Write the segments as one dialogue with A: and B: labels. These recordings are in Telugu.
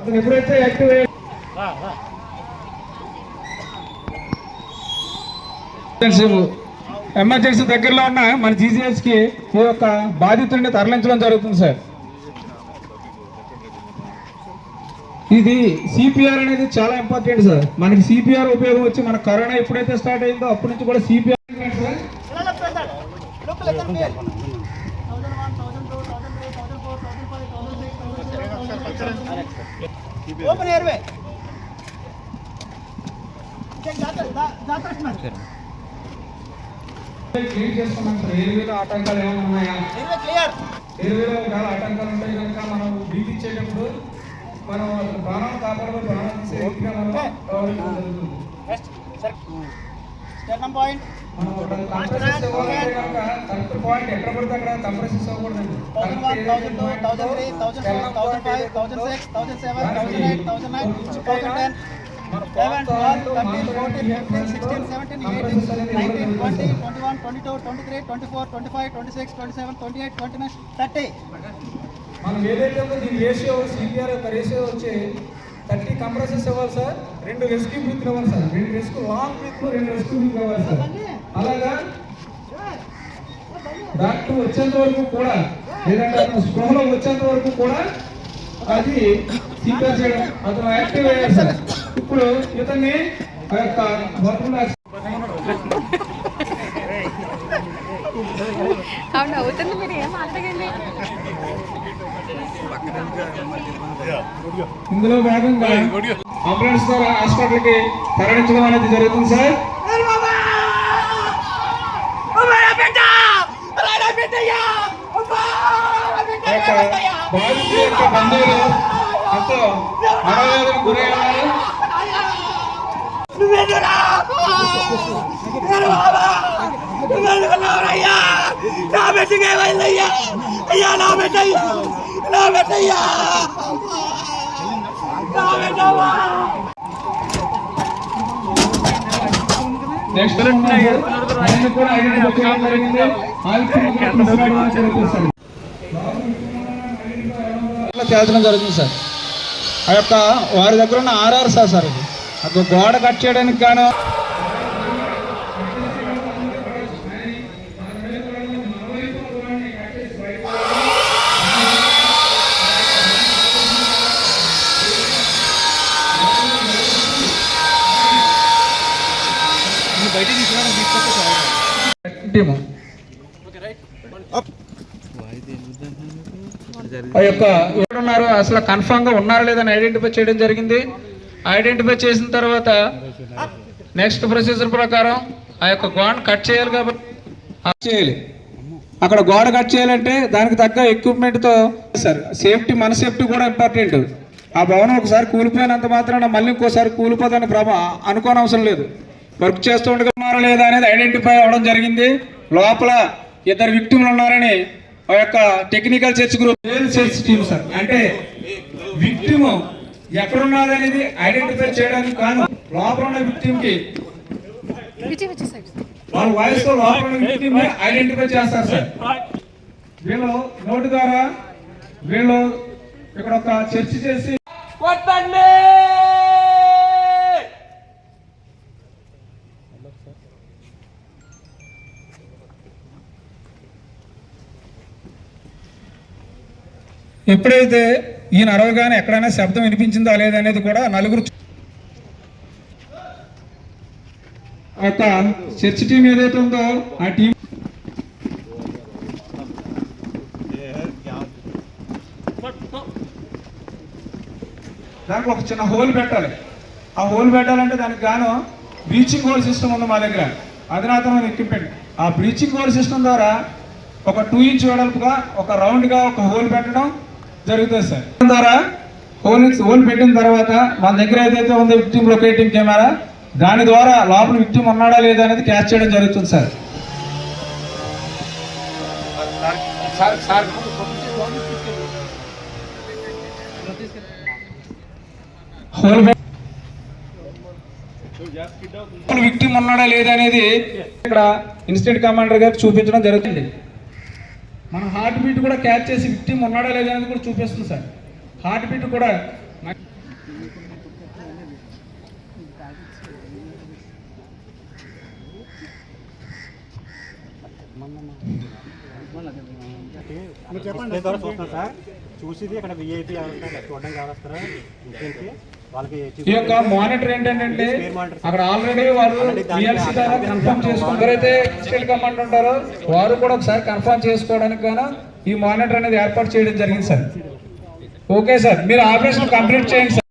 A: అతను ఎప్పుడైతే యాక్టివ్ అయ్యాడు. ఎమర్జెన్సీ దగ్గరలో ఉన్న మన జీజీహెచ్కి ఈ యొక్క బాధితుడిని తరలించడం జరుగుతుంది సార్ ఇది సిపిఆర్ అనేది చాలా ఇంపార్టెంట్ సార్ మనకి సిపిఆర్ ఉపయోగం వచ్చి మన కరోనా ఎప్పుడైతే స్టార్ట్ అయిందో అప్పటి నుంచి కూడా సిపిఆర్
B: that man.
A: క్లియర్ చేసుకున్నాం సార్ ఎరువులో ఆటంకాలు ఏమైనా ఉన్నాయా. ఎరువులో ఒకవేళ ఆటంకాలు ఉంటాయి కనుక మనం బీట్ ఇచ్చేటప్పుడు మనం ప్రాణాలు కాపాడబోయి ప్రాణాలు తీసే మనం వ్యవహరించడం మనం ఒక కంప్రెసెస్ ఇవ్వాలంటే కనుక కరెక్ట్ పాయింట్ ఎక్కడ పడితే అక్కడ కంప్రెసెస్ ఇవ్వకూడదండి మనం ఏదైతే దీని రేషియో సిపిఆర్ యొక్క రేషియో వచ్చి థర్టీ కంప్రెసెస్ ఇవ్వాలి సార్ రెండు రెస్క్యూ బ్రీత్ ఇవ్వాలి సార్ రెండు రెస్క్యూ లాంగ్ బ్రీత్ రెండు రెస్క్యూ బ్రీత్ ఇవ్వాలి సార్ అలాగా? డాక్టర్ వచ్చేంత వరకు కూడా లేదంటే అతను స్పృహలో వచ్చేంత వరకు కూడా అది సిపిఆర్ చేయడం అతను యాక్టివ్ అయ్యాడు సార్. ఇప్పుడు ఇతన్ని ఆ యొక్క
C: అవును? అవుతుంది మీరు ఏం అడగండి
A: ఇందులో భాగంగా అంబులెన్స్ ద్వారా హాస్పిటల్కి తరలించడం అనేది జరుగుతుంది సార్. యొక్క బాధితుల యొక్క బంధువులు ఎంతో మనోవేదనకు గురయ్యారు
B: అయ్యా నా బిడ్డకి ఏమైందయ్యా అయ్యా నా బిడ్డ నా బిడ్డయ్యా నా బిడ్డవా
A: నెక్స్ట్ ఆయన కూడా ఐడెంటిఫై చేయడం జరిగింది ఆదిత్య తీసుకురావడం జరుగుతుంది సార్ తేల్చడం జరుగుతుంది సార్. ఆ యొక్క వారి దగ్గర ఉన్న ఆర్ఆర్ సార్ సార్ ఇది. ఒక గోడ కట్ చేయడానికి గాను టీము. ఆ యొక్క ఎవరున్నారు? అసలు కన్ఫామ్గా ఉన్నారా లేదని ఐడెంటిఫై చేయడం జరిగింది. ఐడెంటిఫై చేసిన తర్వాత నెక్స్ట్ ప్రొసీజర్ ప్రకారం ఆ యొక్క గోడ కట్ చేయాలి కాబట్టి చేయాలి. అక్కడ గోడ కట్ చేయాలంటే దానికి తగ్గ ఎక్విప్మెంట్తో సార్ సేఫ్టీ మన సేఫ్టీ కూడా ఇంపార్టెంట్ ఆ భవనం ఒకసారి కూలిపోయినంత మాత్రాన మళ్ళీ ఇంకోసారి కూలిపోదని ప్రభా అనుకోనవసరం లేదు. వర్క్ చేస్తూ ఉండగా ఉన్నారా లేదా అనేది ఐడెంటిఫై అవ్వడం జరిగింది. లోపల ఇద్దరు వ్యక్తులు ఉన్నారని ఆ యొక్క technical search group search team sir అంటే విక్టిమ్ ఎక్కడున్నది అనేది ఐడెంటిఫై చేయడానికి కాను లోపల ఉన్న
C: విక్టిమ్కి
A: వాళ్ళ వాయిస్తో లోపల ఉన్న విక్టిమ్ని ఐడెంటిఫై చేస్తారు సార్ వీళ్ళు నోటి ద్వారా వీళ్ళు ఇక్కడ ఒక చర్చ చేసి
B: కొట్టండి
A: ఎప్పుడైతే ఈయన అరవగానే ఎక్కడైనా శబ్దం వినిపించిందా లేదనేది కూడా నలుగురు ఒక చర్చ్ టీం ఏదైతే ఉందో ఆ టీం దానికి ఒక చిన్న హోల్ పెట్టాలి. ఆ హోల్ పెట్టాలంటే దానికి గాను బ్లీచింగ్ హోల్ సిస్టమ్ ఉంది మా దగ్గర. అధునాతనమైన ఎక్విప్మెంట్ ఆ బ్లీచింగ్ హోల్ సిస్టమ్ ద్వారా ఒక టూ ఇంచ్ వెడల్పుగా ఒక రౌండ్గా ఒక హోల్ పెట్టడం జరుగుతుంది సార్. ద్వారా హోల్ హోల్ పెట్టిన తర్వాత మన దగ్గర ఏదైతే ఉందో విక్టిమ్ లొకేటింగ్ కెమెరా దాని ద్వారా లోపల విక్టిమ్ ఉన్నాడా లేదా అనేది క్యాచ్ చేయడం జరుగుతుంది సార్. హోల్ విక్టిమ్ ఉన్నాడా లేదా అనేది ఇక్కడ ఇన్సిడెంట్ కమాండర్ గారికి చూపించడం జరుగుతుంది. మన హార్ట్ బీట్ కూడా క్యాచ్ చేసి విక్టిమ్ ఉన్నాడా లేదా అనేది కూడా చూపిస్తుంది సార్. హార్ట్ బీట్ కూడా
D: సార్. చూసిది ఇక్కడ విఐపి వస్తారో ఇంటికి వాళ్ళకి
A: ఈ యొక్క మానిటర్ ఏంటంటే అక్కడ ఆల్రెడీ వారు బిఎల్సి ద్వారా కన్ఫర్మ్ చేసుకుని ఎవరైతే స్టీల్ కమాండ్ ఉంటారో వారు కూడా ఒకసారి కన్ఫర్మ్ చేసుకోవడానికి గాను ఈ మానిటర్ అనేది ఏర్పాటు చేయడం జరిగింది సార్. Okay sir. మీరు ఆపరేషన్ కంప్లీట్ చేయండి సార్.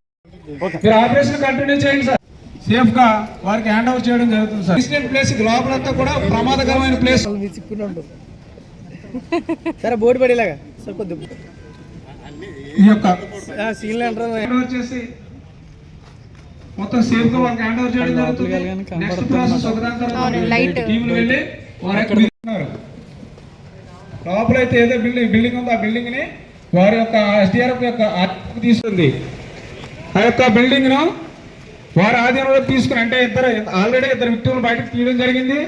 A: మీరు ఆపరేషన్ కంటిన్యూ చేయండి సార్. సేఫ్గా వారికి హ్యాండ్ ఓవర్ చేయడం జరుగుతుంది సార్. ఇన్సిడెంట్ ప్లేస్ లోపలంతా కూడా ప్రమాదకరమైన ప్లేస్
B: సరే బోర్డు పడేలాగా. సార్ కొద్దిగా
A: ఈ యొక్క
B: సీన్లు అంటారు
A: హ్యాండ్ ఓవర్ చేసి మొత్తం సేఫ్గా వాళ్ళకి హ్యాండ్ ఓవర్ చేయడం జరుగుతుంది. నెక్స్ట్ ప్రాసెస్ ఒకదాని. తర్వాత వెళ్ళి వారి. లోపలైతే ఏదో బిల్డింగ్ బిల్డింగ్ ఉందో? ఆ బిల్డింగ్ని వారి యొక్క ఎస్డిఆర్ఎఫ్ యొక్క తీసుకుంది. ఆ యొక్క బిల్డింగ్ను వారి ఆధీనంలో తీసుకుని అంటే ఇద్దరు ఆల్రెడీ ఇద్దరు విక్టిమ్లు బయటకు తీయడం జరిగింది.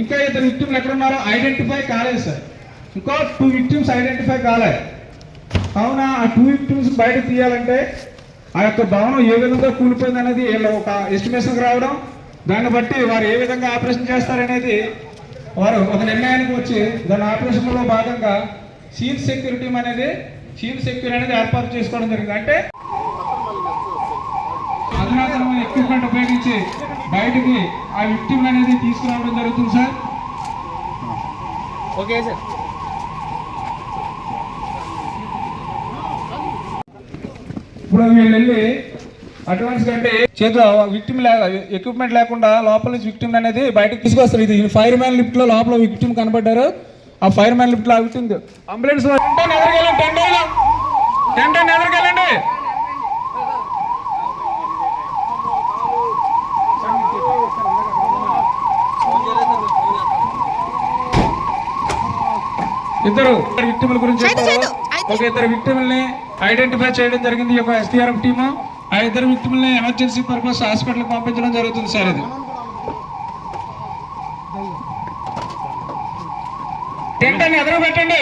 A: ఇంకా ఇద్దరు విక్టిమ్లు ఎక్కడ ఉన్నారో ఐడెంటిఫై కాలేదు సార్ ఇంకో టూ విక్టిమ్స్ ఐడెంటిఫై కాలేదు కావున ఆ టూ విక్టిమ్స్ బయట తీయాలంటే ఆ యొక్క భవనం ఏ విధంగా కూలిపోయింది అనేది వీళ్ళు ఒక ఎస్టిమేషన్కి రావడం దాన్ని బట్టి వారు ఏ విధంగా ఆపరేషన్ చేస్తారనేది వారు ఒక నిర్ణయానికి వచ్చి దాని ఆపరేషన్లో భాగంగా సీల్ సెక్యూరిటీ అనేది సీల్ సెక్యూరిటీ అనేది ఏర్పాటు చేసుకోవడం జరిగింది. అంటే అధునాతనమైన ఎక్విప్మెంట్ ఉపయోగించి బయటికి ఆ విక్టిమ్ అనేది తీసుకురావడం జరుగుతుంది సార్
B: ఓకే సార్
A: ఇప్పుడు వీళ్ళు వెళ్ళి అడ్వాన్స్ కంటే చేతిలో విక్టిమ్ ఎక్విప్మెంట్ లేకుండా లోపల నుంచి విక్టిమ్ అనేది బయటకు తీసుకొస్తారు. ఇది ఫైర్ మ్యాన్ లిఫ్ట్లో లోపల విక్టిమ్ కనబడ్డారు. ఆ ఫైర్ మ్యాన్ లిఫ్ట్లో ఆ విక్టిమ్ అంబులెన్స్ ఎదరికెళ్ళండి ఇద్దరు. విక్టిముల గురించి. ఒక ఇద్దరు విక్టిముల్ని ఐడెంటిఫై చేయడం జరిగింది ఈ యొక్క ఎస్టీఆర్ఎఫ్ టీము. ఆ ఇద్దరు వ్యక్తుల్ని ఎమర్జెన్సీ పర్పస్ హాస్పిటల్కి పంపించడం జరుగుతుంది సార్ ఇది. టెంట్ అని ఎదురు పెట్టండి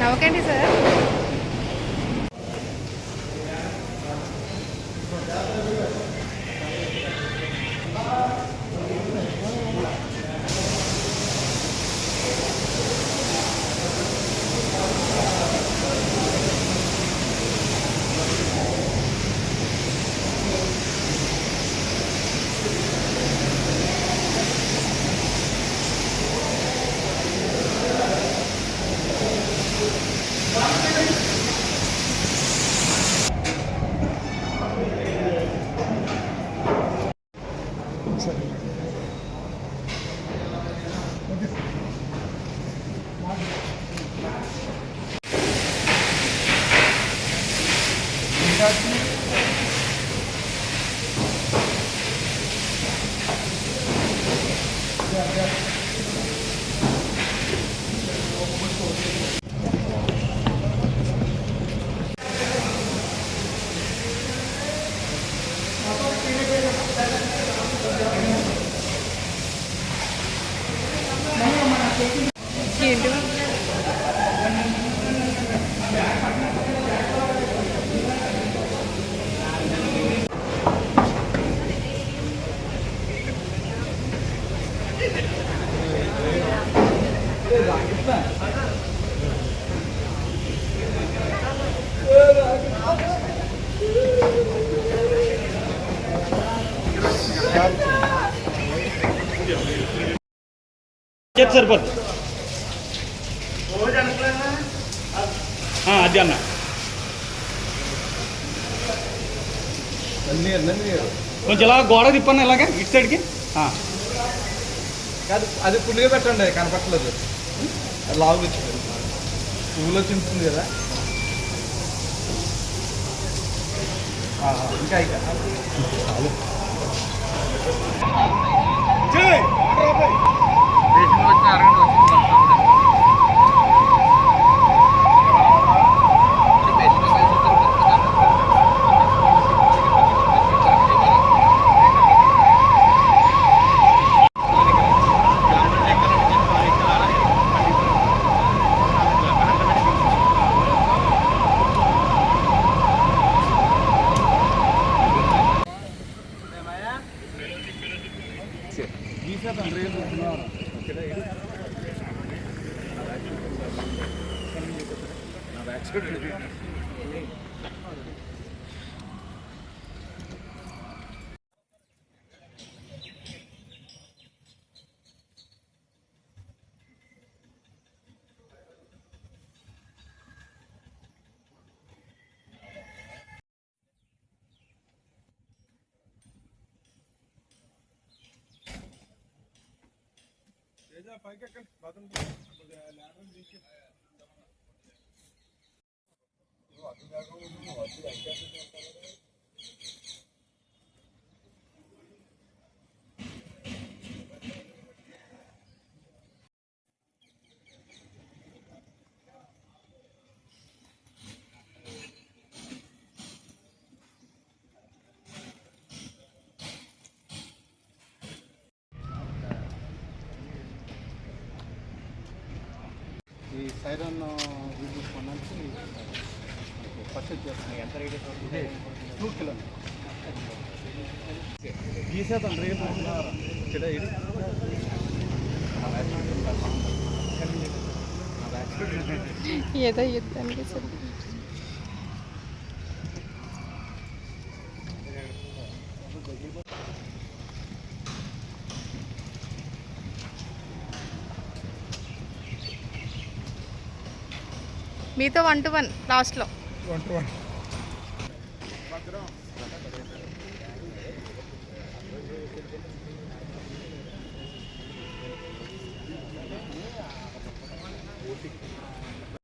C: నవ్వకండి సార్. Thank
D: you. సరిపోద్ది ఆ, అది అన్న కొంచెం ఇలా గోడ తిప్పన్న ఇలాగే ఇటు సైడ్కి ఆ.
E: కాదు అది పుల్లిగా పెట్టండి కనపట్లేదు అది లావు వచ్చింది పువ్వులో తింటుంది కదా. ఇంకా ఇంకా.
B: ఈ సైరన్ విద్యుత్ కొనడానికి పర్చేజ్ చేస్తున్నాయి. ఎంత రేట్ ఇదే టూ కిలోమీటర్
E: గీసేతాను రేపు ఇక్కడ ఇది.
C: ఏదో యుద్ధం మీతో వన్ టు వన్ లాస్ట్లో